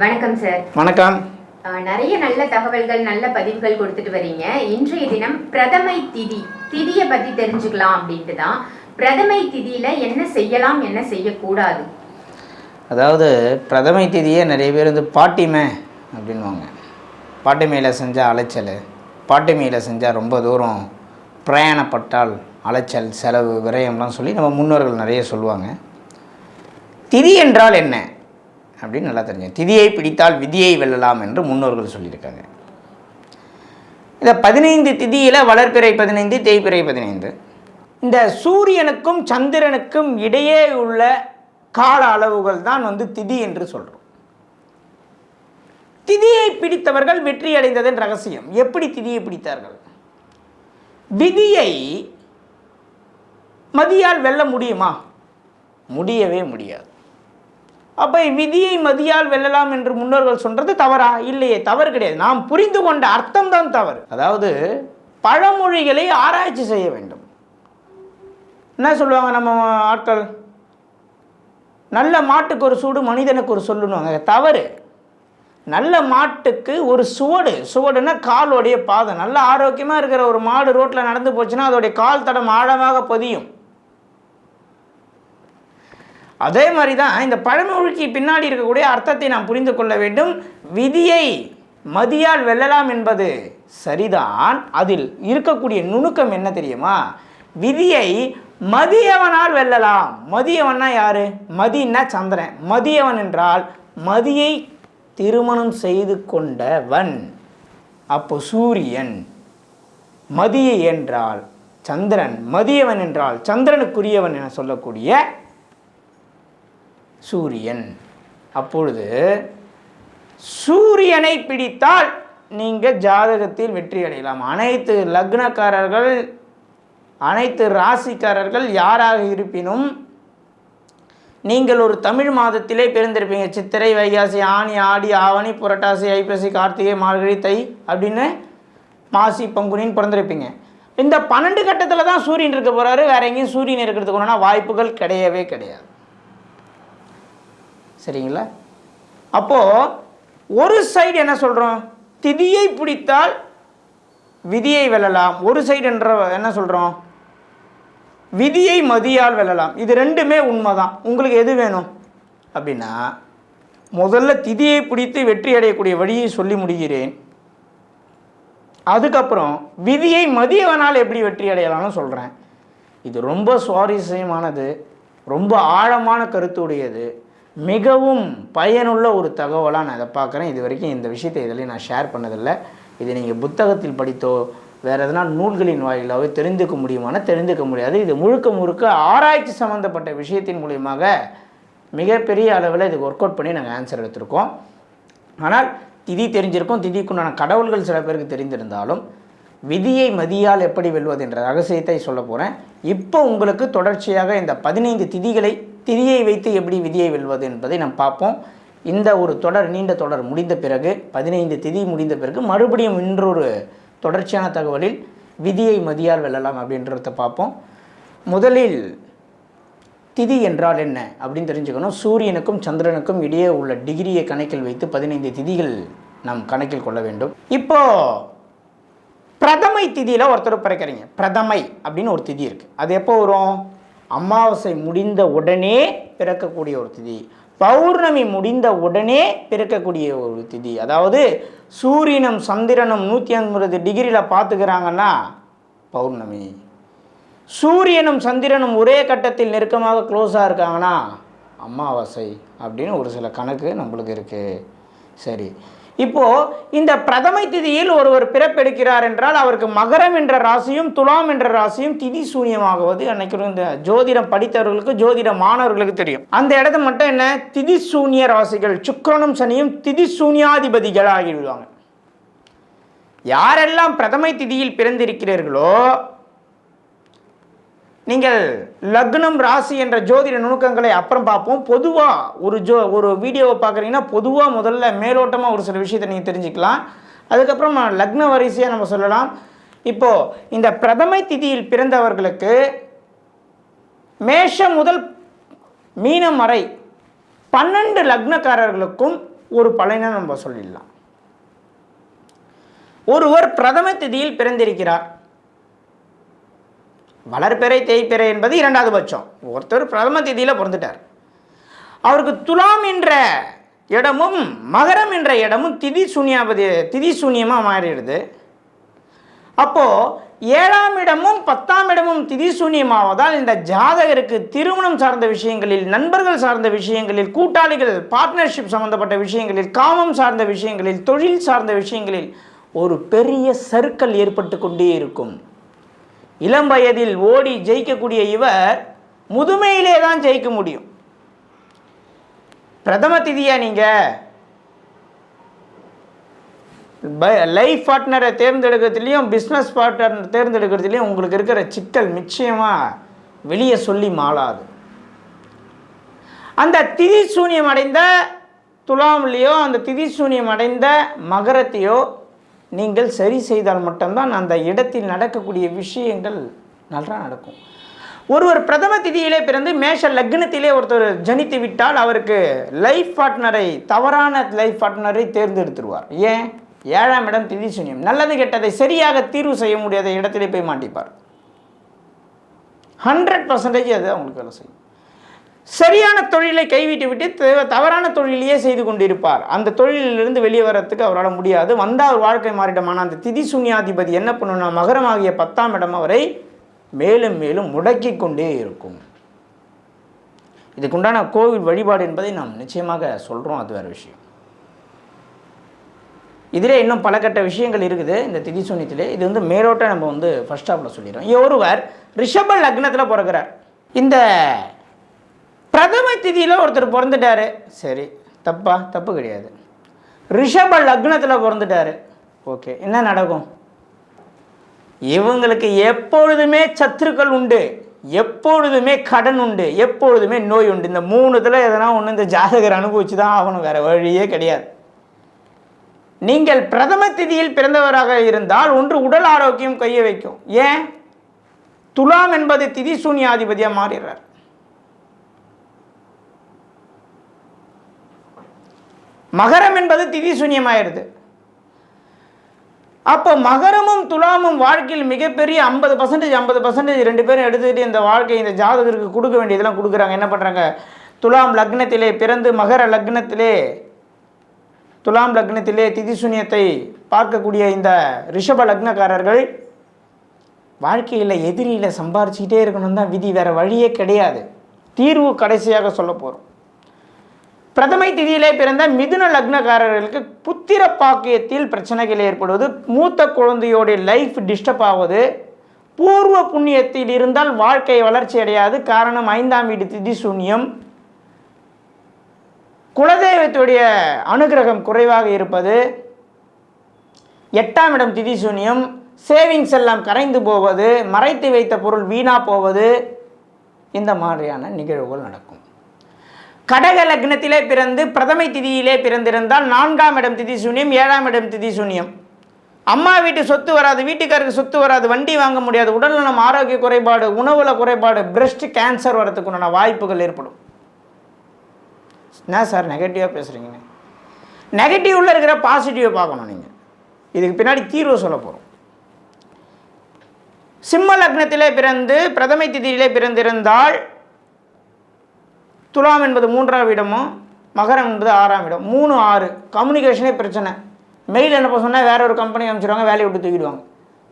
வணக்கம் சார் வணக்கம். நிறைய நல்ல தகவல்கள் நல்ல பதிவுகள் கொடுத்துட்டு வரீங்க. இன்றைய தினம் பிரதமை திதி திதியை பத்தி தெரிஞ்சுக்கலாம் அப்படின்ட்டு தான். பிரதமை திதியில என்ன செய்யலாம் என்ன செய்யக்கூடாது? அதாவது பிரதமை திதியே நிறைய பேர் வந்து பாட்டிமை அப்படின்வாங்க பாட்டிமையில் செஞ்சால் அலைச்சல் பாட்டிமையில் செஞ்சால் ரொம்ப தூரம் பிரயாணப்பட்டால் அலைச்சல் செலவு விரயம்லாம் சொல்லி நம்ம முன்னோர்கள் நிறைய சொல்லுவாங்க. திதி என்றால் என்ன? அப்படின்னு நல்லா தெரிஞ்சு திதியை பிடித்தால் விதியை வெல்லலாம் என்று முன்னோர்கள் சொல்லியிருக்காங்க. இந்த பதினைந்து திதியில் வளர்பிறை பதினைந்து தேய்பிறை பதினைந்து. இந்த சூரியனுக்கும் சந்திரனுக்கும் இடையே உள்ள கால அளவுகள் தான் வந்து திதி என்று சொல்கிறோம் திதியை பிடித்தவர்கள் வெற்றி அடைந்ததன் ரகசியம். எப்படி திதியை பிடித்தார்கள்? விதியை மதியால் வெல்ல முடியுமா? முடியவே முடியாது. அப்போ விதியை மதியால் வெல்லலாம் என்று முன்னோர்கள் சொல்றது தவறா? இல்லையே தவறு கிடையாது. நாம் புரிந்து கொண்ட அர்த்தம் தான் தவறு. அதாவது பழமொழிகளை ஆராய்ச்சி செய்ய வேண்டும். என்ன சொல்லுவாங்க நம்ம ஆட்கள்? நல்ல மாட்டுக்கு ஒரு சூடு மனிதனுக்கு ஒரு சொல்லுவாங்க தவறு. நல்ல மாட்டுக்கு ஒரு சுவடு. சுவடுன்னா காலோடைய பாதம் நல்ல ஆரோக்கியமாக இருக்கிற ஒரு மாடு ரோட்டில் நடந்து போச்சுன்னா அதோடைய கால் தடம் ஆழமாக பதியும். அதே மாதிரி தான் இந்த பழமொழிக்கு பின்னாடி இருக்கக்கூடிய அர்த்தத்தை நாம் புரிந்து கொள்ள வேண்டும். விதியை மதியால் வெல்லலாம் என்பது சரிதான். அதில் இருக்கக்கூடிய நுணுக்கம் என்ன தெரியுமா? விதியை மதியவனால் வெல்லலாம். மதியவன்னா யாரு? மதினா சந்திரன். மதியவன் என்றால் மதியை திருமணம் செய்து கொண்டவன். அப்போ சூரியன் மதியை என்றால் சந்திரன். மதியவன் என்றால் சந்திரனுக்குரியவன் என சொல்லக்கூடிய சூரியன். அப்பொழுது சூரியனை பிடித்தால் நீங்கள் ஜாதகத்தில் வெற்றி அடையலாம். அனைத்து லக்னக்காரர்கள் அனைத்து ராசிக்காரர்கள் யாராக இருப்பினும் நீங்கள் ஒரு தமிழ் மாதத்திலே பிறந்திருப்பீங்க. சித்திரை வைகாசி ஆணி ஆடி ஆவணி புரட்டாசி ஐப்பசி கார்த்திகை மார்கழி தை அப்படின்னு மாசி பங்குனின்னு பிறந்திருப்பீங்க. இந்த பன்னெண்டு கட்டத்தில் தான் சூரியன் இருக்க போகிறாரு வேற எங்கேயும் சூரியன் இருக்கிறதுக்கு ஒன்றுனா வாய்ப்புகள் கிடையவே கிடையாது. சரிங்களா? அப்போது ஒரு சைடு என்ன சொல்கிறோம் திதியை பிடித்தால் விதியை வெல்லலாம். ஒரு சைடு என்ற என்ன சொல்கிறோம் விதியை மதியால் வெல்லலாம். இது ரெண்டுமே உண்மைதான். உங்களுக்கு எது வேணும்? அப்படின்னா முதல்ல திதியை பிடித்து வெற்றி அடையக்கூடிய வழியை சொல்லி முடிகிறேன் அதுக்கப்புறம் விதியை மதியவனால் எப்படி வெற்றி அடையலாம்னு சொல்கிறேன் இது ரொம்ப சுவாரஸ்யமானது. ரொம்ப ஆழமான கருத்துடையது. மிகவும் பயனுள்ள ஒரு தகவலாக நான் இதை பார்க்குறேன். இது வரைக்கும் இந்த விஷயத்தை இதில் நான் ஷேர் பண்ணதில்லை. இது நீங்கள் புத்தகத்தில் படித்தோ வேறு எதனா நூல்களின் வாயிலாகவே தெரிந்துக்க முடியுமானா தெரிந்துக்க முடியாது. இது முழுக்க முழுக்க ஆராய்ச்சி சம்மந்தப்பட்ட விஷயத்தின் மூலியமாக மிகப்பெரிய அளவில் இதுக்கு ஒர்க் அவுட் பண்ணி நாங்கள் ஆன்சர் எடுத்திருக்கோம். ஆனால் திதி தெரிஞ்சிருக்கும். திதிக்குண்டான கடவுள்கள் சில பேருக்கு தெரிந்திருந்தாலும் விதியை மதியால் எப்படி வெல்வது என்ற ரகசியத்தை சொல்ல போகிறேன் இப்போ உங்களுக்கு தொடர்ச்சியாக இந்த பதினைந்து திதிகளை திதியை வைத்து எப்படி விதியை வெல்வது என்பதை நாம் பார்ப்போம். இந்த ஒரு தொடர் நீண்ட தொடர் முடிந்த பிறகு பதினைந்து திதி முடிந்த பிறகு மறுபடியும் இன்றொரு தொடர்ச்சியான தகவலில் விதியை மதியால் வெல்லலாம் அப்படின்றத பார்ப்போம். முதலில் திதி என்றால் என்ன அப்படின்னு தெரிஞ்சுக்கணும். சூரியனுக்கும் சந்திரனுக்கும் இடையே உள்ள டிகிரியை கணக்கில் வைத்து பதினைந்து திதிகள் நாம் கணக்கில் கொள்ள வேண்டும். இப்போ பிரதமை திதியில் ஒருத்தர் பிறக்கிறீங்க. பிரதமை அப்படின்னு ஒரு திதி இருக்குது அது எப்போ வரும்? அமாவாசை முடிந்த உடனே பிறக்கக்கூடிய ஒரு திதி. பௌர்ணமி முடிந்த உடனே பிறக்கக்கூடிய ஒரு திதி. அதாவது சூரியனும் சந்திரனும் நூற்றி ஐம்பது டிகிரியில் பார்த்துக்கிறாங்கன்னா பௌர்ணமி. சூரியனும் சந்திரனும் ஒரே கட்டத்தில் நெருக்கமாக க்ளோஸாக இருக்காங்கன்னா அமாவாசை அப்படின்னு ஒரு சில கணக்கு நம்மளுக்கு இருக்குது சரி. இப்போது இந்த பிரதமை திதியில் ஒருவர் பிறப்பெடுக்கிறார் என்றால் அவருக்கு மகரம் என்ற ராசியும் துலாம் என்ற ராசியும் திதி சூன்யமாகுவது அன்னைக்கு இந்த ஜோதிடம் படித்தவர்களுக்கு ஜோதிட மாணவர்களுக்கு தெரியும். அந்த இடத்த மட்டும் என்ன? திதி சூன்ய ராசிகள் சுக்கரனும் சனியும் திதி சூன்யாதிபதிகள் ஆகிவிடுவாங்க யாரெல்லாம் பிரதமை திதியில் பிறந்திருக்கிறீர்களோ நீங்கள் லக்னம் ராசி என்ற ஜோதிட நுணுக்கங்களை அப்புறம் பார்ப்போம். பொதுவாக ஒரு ஜோ ஒரு வீடியோவை பார்க்குறீங்கன்னா பொதுவாக முதல்ல மேலோட்டமாக ஒரு சில விஷயத்தை நீங்கள் தெரிஞ்சுக்கலாம். அதுக்கப்புறம் லக்ன வரிசையாக நம்ம சொல்லலாம். இப்போது இந்த பிரதமை திதியில் பிறந்தவர்களுக்கு மேஷம் முதல் மீனம் வரை பன்னெண்டு லக்னக்காரர்களுக்கும் ஒரு பலனை நம்ம சொல்லிடலாம். ஒருவர் பிரதம திதியில் பிறந்திருக்கிறார். வளர்பிறை தேய்பிறை என்பது இரண்டாவது பட்சம். ஒருத்தர் பிரதம திதியில் பிறந்துட்டார். அவருக்கு துலாம் என்ற இடமும் மகரம் என்ற இடமும் திதி சூன்யாபதி திதி சூன்யமாக மாறிடுது. அப்போது ஏழாம் இடமும் பத்தாம் இடமும் திதி சூன்யமாவதால் இந்த ஜாதகருக்கு திருமணம் சார்ந்த விஷயங்களில் நண்பர்கள் சார்ந்த விஷயங்களில் கூட்டாளிகள் பார்ட்னர்ஷிப் சம்பந்தப்பட்ட விஷயங்களில் காமம் சார்ந்த விஷயங்களில் தொழில் சார்ந்த விஷயங்களில் ஒரு பெரிய சர்க்கிள் ஏற்பட்டு கொண்டே இருக்கும். இளம் வயதில் ஓடி ஜெயிக்கக்கூடிய இவர் முதுமையிலே தான் ஜெயிக்க முடியும். பிரதம திதியா நீங்கள் லைஃப் பார்ட்னரை தேர்ந்தெடுக்கிறதுலையும் பிஸ்னஸ் பார்ட்னர் தேர்ந்தெடுக்கிறதுலேயும் உங்களுக்கு இருக்கிற சிக்கல் நிச்சயமாக வெளியே சொல்லி மாளாது. அந்த திதி சூன்யம் அடைந்த துலாம்லேயோ அந்த திதி சூன்யம் அடைந்த மகரத்தையோ நீங்கள் சரி செய்தால் மட்டும்தான் அந்த இடத்தில் நடக்கக்கூடிய விஷயங்கள் நல்லா நடக்கும். ஒருவர் பிரதம திதியிலே பிறந்து மேஷ லக்னத்திலே ஒருத்தர் ஜனித்து விட்டால் அவருக்கு லைஃப் பார்ட்னரை தவறான லைஃப் பார்ட்னரை தேர்ந்தெடுத்துருவார். ஏன்? ஏழாம் இடம் திதி சூன்யம். நல்லது கெட்டதை சரியாக தீர்வு செய்ய முடியாத இடத்திலே போய் மாட்டிப்பார். ஹண்ட்ரட் பர்சன்டேஜ் அது அவங்களுக்கு வேலை செய்யும். சரியான தொழிலை கைவிட்டு விட்டு தவறான தொழிலையே செய்து கொண்டிருப்பார். அந்த தொழிலிலிருந்து வெளியே வரத்துக்கு அவரால் முடியாது. வந்தால் அவர் வாழ்க்கை மாறிடமான? அந்த திதி சூன்யாதிபதி என்ன பண்ணுன்னா மகரமாகிய பத்தாம் இடம் அவரை மேலும் மேலும் முடக்கி கொண்டே இருக்கும். இதுக்குண்டான கோவில் வழிபாடு என்பதை நாம் நிச்சயமாக சொல்கிறோம் அது வேறு விஷயம். இதிலே இன்னும் பல கட்ட விஷயங்கள் இருக்குது. இந்த திதி சூன்யத்திலே இது வந்து மேலோட்ட நம்ம வந்து ஃபர்ஸ்ட் ஆஃபில் சொல்லிடுறோம். ஒருவர் ரிஷப லக்னத்தில் பிறக்கிறார். இந்த பிரதம திதியில் ஒருத்தர் பிறந்துட்டாரு. சரி தப்பா தப்பு கிடையாது. ரிஷப லக்னத்தில் பிறந்துட்டாரு. ஓகே என்ன நடக்கும்? இவங்களுக்கு எப்பொழுதுமே சத்துருக்கள் உண்டு எப்பொழுதுமே கடன் உண்டு எப்பொழுதுமே நோய் உண்டு. இந்த மூணுத்தில் எதனா ஒன்று இந்த ஜாதகர் அனுபவிச்சு தான் ஆகணும் வேறு வழியே கிடையாது. நீங்கள் பிரதம திதியில் பிறந்தவராக இருந்தால் ஒன்று உடல் ஆரோக்கியம் கைய வைக்கும். ஏன்? துலாம் என்பது திதி சூன்யாதிபதியாக மாறிடுறார். மகரம் என்பது திதி சூன்யமாயிருது அப்போ மகரமும் துலாமும் வாழ்க்கையில் மிகப்பெரிய ஐம்பது பர்சன்டேஜ் ஐம்பது பர்சன்டேஜ் ரெண்டு பேரும் எடுத்துக்கிட்டு இந்த வாழ்க்கை இந்த ஜாதகருக்கு கொடுக்க வேண்டியதெல்லாம் கொடுக்குறாங்க. என்ன பண்ணுறாங்க துலாம் லக்னத்திலே பிறந்து மகர லக்னத்திலே துலாம் லக்னத்திலே திதி சூன்யத்தை பார்க்கக்கூடிய இந்த ரிஷப லக்னக்காரர்கள் வாழ்க்கையில் எதிரியில் சம்பாரிச்சுக்கிட்டே இருக்கணும் தான் விதி வேறு வழியே கிடையாது. தீர்வு கடைசியாக சொல்ல போகிறோம் பிரதமை திதியிலே பிறந்த மிதுன லக்னக்காரர்களுக்கு புத்திர பாக்கியத்தில் பிரச்சனைகள் ஏற்படுவது மூத்த குழந்தையோடைய லைஃப் டிஸ்டர்ப் ஆவது பூர்வ புண்ணியத்தில் இருந்தால் வாழ்க்கை வளர்ச்சி அடையாது. காரணம் ஐந்தாம் வீடு திதி சூன்யம். குலதெய்வத்துடைய அனுகிரகம் குறைவாக இருப்பது. எட்டாம் இடம் திதி சூன்யம். சேவிங்ஸ் எல்லாம் கரைந்து போவது மறைத்து வைத்த பொருள் வீணா போவது. இந்த மாதிரியான நிகழ்வுகள் நடக்கும். கடக லக்னத்திலே பிறந்து பிரதமை திதியிலே பிறந்திருந்தால் நான்காம் இடம் திதி சூன்யம் ஏழாம் இடம் திதி சூன்யம். அம்மா வீட்டு சொத்து வராது வீட்டுக்காருக்கு சொத்து வராது வண்டி வாங்க முடியாது உடல்நலம் ஆரோக்கிய குறைபாடு உணவுல குறைபாடு பிரஸ்ட் கேன்சர் வரதுக்குண்டான வாய்ப்புகள் ஏற்படும். என்ன சார் நெகட்டிவாக பேசுகிறீங்க நெகட்டிவில் இருக்கிற பாசிட்டிவை பார்க்கணும் நீங்கள் இதுக்கு பின்னாடி தீர்வு சொல்ல போகிறோம் சிம்ம லக்னத்திலே பிறந்து பிரதமை திதியிலே பிறந்திருந்தால் துலாம் என்பது மூன்றாம் இடமும் மகரம் என்பது ஆறாம் இடம். மூணு ஆறு. கம்யூனிகேஷனே பிரச்சனை. மெயில் அனுப்ப சொன்னால் வேற ஒரு கம்பெனி அமைச்சிருவாங்க வேலையை விட்டு தூக்கிடுவாங்க.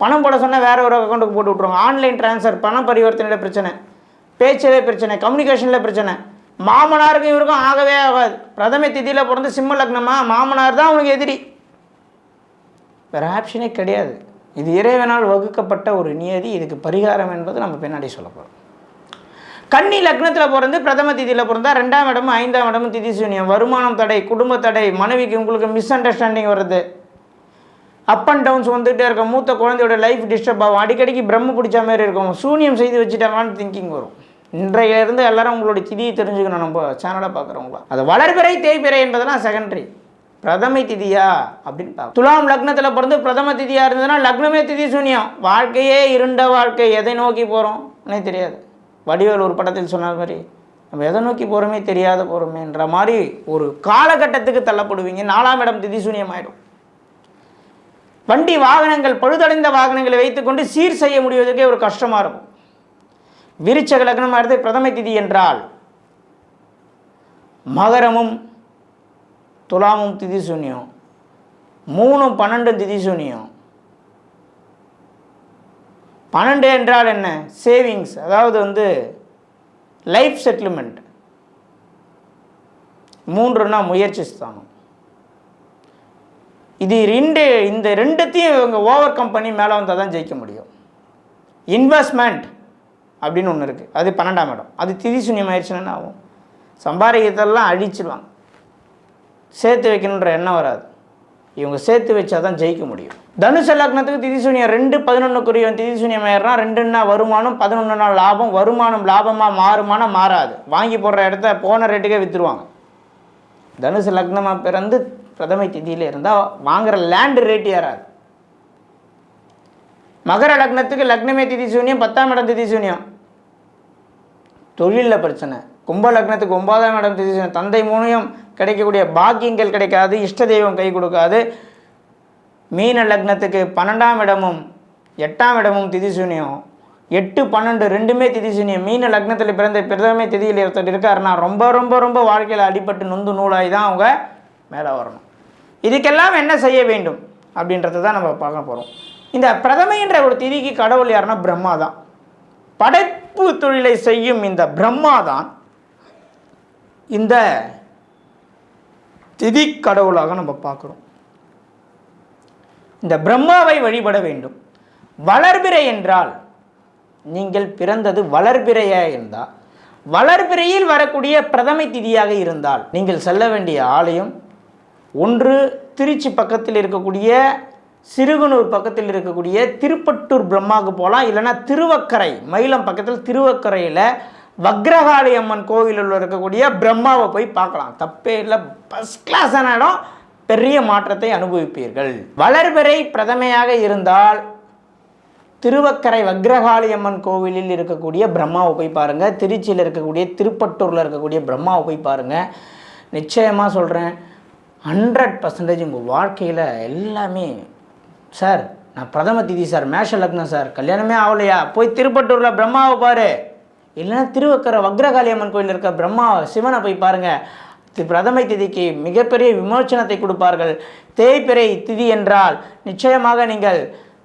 பணம் போட சொன்னால் வேற ஒரு அக்கௌண்ட்டுக்கு போட்டு விட்ருவாங்க ஆன்லைன் ட்ரான்ஸ்ஃபர் பண பரிவர்த்தனையில் பிரச்சனை. பேச்சிலே பிரச்சனை கம்யூனிகேஷனில் பிரச்சனை. மாமனாருக்கும் இவருக்கும் ஆகவே ஆகாது. பிரதம திதியில் பிறந்து சிம்ம லக்னமா மாமனார் தான் அவனுக்கு எதிரி. வேறு ஆப்ஷனே கிடையாது. இது இறைவனால் வகுக்கப்பட்ட ஒரு நியதி இதுக்கு பரிகாரம் என்பது நம்ம பின்னாடி சொல்ல போகிறோம் கன்னி லக்னத்தில் பிறந்து பிரதம திதியில் பிறந்தா ரெண்டாம் இடமும் ஐந்தாம் இடமும் திதி சூன்யம். வருமானம் தடை குடும்ப தடை மனைவிக்கு உங்களுக்கு மிஸ் அண்டர்ஸ்டாண்டிங் வருது. அப் அண்ட் டவுன்ஸ் வந்துகிட்டே இருக்கும். மூத்த குழந்தையோட லைஃப் டிஸ்டர்ப் ஆகும். அடிக்கடிக்கு பிரம்ம பிடிச்ச மாதிரி இருக்கும். சூனியம் செய்து வச்சுட்டாங்களான்னு திங்கிங் வரும். இன்றைய இருந்து எல்லாரும் உங்களுடைய திதியை தெரிஞ்சுக்கணும் நம்ம சேனலை பார்க்குறவங்களா. அது வளர்பிறை தேய்பிறை என்பதெல்லாம் செகண்டரி பிரதமை திதியா? அப்படின்னு பார்க்க துலாம் லக்னத்தில் பிறந்து பிரதம திதியாக இருந்ததுன்னா லக்னமே திதி சூன்யம். வாழ்க்கையே இருண்ட வாழ்க்கை. எதை நோக்கி போகிறோம் தெரியாது. வடிவேல் ஒரு படத்தில் சொன்ன மாதிரி நம்ம எதை நோக்கி போகிறோமே தெரியாத போகிறோமேன்ற மாதிரி ஒரு காலகட்டத்துக்கு தள்ளப்படுவீங்க. நாலாம் இடம் திதிசூன்யமாயிடும். வண்டி வாகனங்கள் பழுதடைந்த வாகனங்களை வைத்துக்கொண்டு சீர் செய்ய முடிவதற்கே ஒரு கஷ்டமாக இருக்கும். விருச்சக லக்னமாக இருந்து பிரதம திதி என்றால் மகரமும் துலாமும் திதி சூன்யம் மூணும் பன்னெண்டும் திதி சூன்யம் பன்னெண்டு என்றால் என்ன? சேவிங்ஸ் அதாவது வந்து லைஃப் செட்டில்மெண்ட் மூன்றுனா முயற்சி ஸ்தானம். இது ரெண்டு இந்த ரெண்டுத்தையும் இவங்க ஓவர் கம்பெனி மேலே வந்தால் தான் ஜெயிக்க முடியும். இன்வெஸ்ட்மெண்ட் அப்படின்னு ஒன்று இருக்குது அது பன்னெண்டாம் இடம். அது திதி சூன்யம் என்ன ஆகும்? சம்பாதிக்கிறதெல்லாம் அழிச்சிடுவாங்க சேர்த்து வைக்கணுன்ற எண்ணம் வராது. இவங்க சேர்த்து வச்சா தான் ஜெயிக்க முடியும். தனுச லக்னத்துக்கு திதிசூனியம் ரெண்டு பதினொன்றுக்குரிய திதிசூனியம் ஏறினா ரெண்டுன்னா வருமானம் பதினொன்றுனா லாபம். வருமானம் லாபமாக மாறுமானா மாறாது. வாங்கி போடுற இடத்த போன ரேட்டுக்கே விற்றுருவாங்க தனுசு லக்னமாக பிறந்து பிரதமை திதியில் இருந்தால் வாங்குகிற லேண்டு ரேட் ஏறாது. மகர லக்னத்துக்கு லக்னமே திதி சூன்யம் பத்தாம் இடம் திதி சூன்யம். தொழிலில் பிரச்சனை. கும்ப லக்னத்துக்கு ஒன்பதாம் இடம் திதி சூன்யம். தந்தை மூலியம் கிடைக்கக்கூடிய பாக்கியங்கள் கிடைக்காது இஷ்ட தெய்வம் கை கொடுக்காது. மீன லக்னத்துக்கு பன்னெண்டாம் இடமும் எட்டாம் இடமும் திதி சூன்யம் எட்டு பன்னெண்டு ரெண்டுமே திதி சூன்யம் மீன லக்னத்தில் பிறந்த பிரதமே திதியில் ஒருத்தர் இருக்காருன்னா ரொம்ப ரொம்ப ரொம்ப வாழ்க்கையில் அடிபட்டு நொந்து நூலாகி தான் அவங்க மேலே வரணும். இதுக்கெல்லாம் என்ன செய்ய வேண்டும் அப்படின்றத தான் நம்ம பார்க்க போகிறோம் இந்த பிரதமைன்ற ஒரு திதிக்கு கடவுள் யாருன்னா பிரம்மா தான். படைப்பு தொழிலை செய்யும் இந்த பிரம்மா தான் இந்த திதி கடவுளாக நம்ம பார்க்குறோம். இந்த பிரம்மாவை வழிபட வேண்டும். வளர்பிறை என்றால் நீங்கள் பிறந்தது வளர்பிறையா இருந்தால் வளர்பிறையில் வரக்கூடிய பிரதமை திதியாக இருந்தால் நீங்கள் செல்ல வேண்டிய ஆலயம் ஒன்று திருச்சி பக்கத்தில் இருக்கக்கூடிய சிறுகனூர் பக்கத்தில் இருக்கக்கூடிய திருப்பட்டூர் பிரம்மாவுக்கு போகலாம். இல்லைன்னா திருவக்கரை மயிலம் பக்கத்தில் திருவக்கரையில் வக்ரகாளி அம்மன் கோவிலில் இருக்கக்கூடிய பிரம்மாவை போய் பார்க்கலாம். தப்பே இல்லை. ஃபஸ்ட் கிளாஸான இடம். பெரிய மாற்றத்தை அனுபவிப்பீர்கள். வளர்பிறை பிரதமையாக இருந்தால் திருவக்கரை வக்ரகாளி அம்மன் கோவிலில் இருக்கக்கூடிய பிரம்மாவை போய் பாருங்கள் திருச்சியில் இருக்கக்கூடிய திருப்பட்டூரில் இருக்கக்கூடிய பிரம்மாவை போய் பாருங்கள் நிச்சயமாக சொல்கிறேன் ஹண்ட்ரட் பர்சன்டேஜ் உங்கள் வாழ்க்கையில் எல்லாமே சார் நான் பிரதம திதி சார் மேஷ லக்னம் சார் கல்யாணமே ஆகலையா? போய் திருப்பட்டூரில் பிரம்மாவை பாரு. இல்லைன்னா திருவக்கரை வக்ரகாளியம்மன் கோயில் இருக்க பிரம்மா சிவனை போய் பாருங்கள் பிரதமை திதிக்கு மிகப்பெரிய விமோச்சனத்தை கொடுப்பார்கள். தேய்பிறை திதி என்றால் நிச்சயமாக நீங்கள்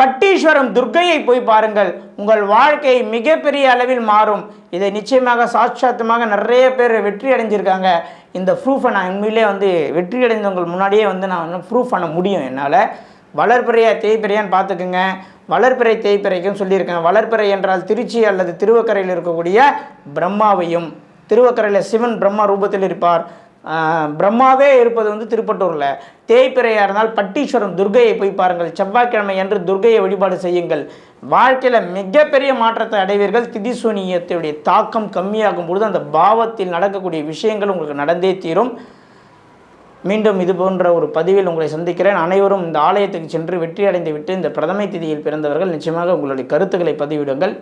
பட்டீஸ்வரம் துர்க்கையை போய் பாருங்கள். உங்கள் வாழ்க்கை மிகப்பெரிய அளவில் மாறும். இதை நிச்சயமாக சாட்சாத்தமாக நிறைய பேர் வெற்றி அடைஞ்சிருக்காங்க. இந்த ப்ரூஃபை நான் உண்மையிலே வந்து வெற்றி அடைந்தவங்க முன்னாடியே வந்து நான் வந்து ப்ரூஃப் பண்ண முடியும் என்னால். வளர்பிறையா தேய்பிறையான்னு பார்த்துக்குங்க. வளர்பிறை தேய்பிறைக்கும் சொல்லியிருக்கேன் வளர்பிறை என்றால் திருச்சி அல்லது திருவக்கரையில் இருக்கக்கூடிய பிரம்மாவையும் திருவக்கரையில் சிவன் பிரம்மா ரூபத்தில் இருப்பார். பிரம்மாவே இருப்பது வந்து திருப்பட்டூரில். தேய்பிறையாக இருந்தால் பட்டீஸ்வரம் துர்க்கையை போய் பாருங்கள். செவ்வாய்க்கிழமை என்று துர்கையை வழிபாடு செய்யுங்கள். வாழ்க்கையில் மிகப்பெரிய மாற்றத்தை அடைவீர்கள். திதிசூனியத்துடைய தாக்கம் கம்மியாகும் பொழுது அந்த பாவத்தில் நடக்கக்கூடிய விஷயங்கள் உங்களுக்கு நடந்தே தீரும். மீண்டும் இது போன்ற ஒரு பதிவில் உங்களை சந்திக்கிறேன். அனைவரும் இந்த ஆலயத்துக்கு சென்று வெற்றி அடைந்து விட்டு இந்த பிரதமை திதியில் பிறந்தவர்கள் நிச்சயமாக உங்களுடைய கருத்துக்களை பதிவிடுங்கள்.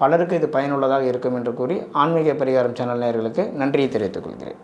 பலருக்கு இது பயனுள்ளதாக இருக்கும் என்று கூறி ஆன்மீக பரிகாரம் சேனல் நேயர்களுக்கு நன்றியை தெரிவித்துக் கொள்கிறேன்.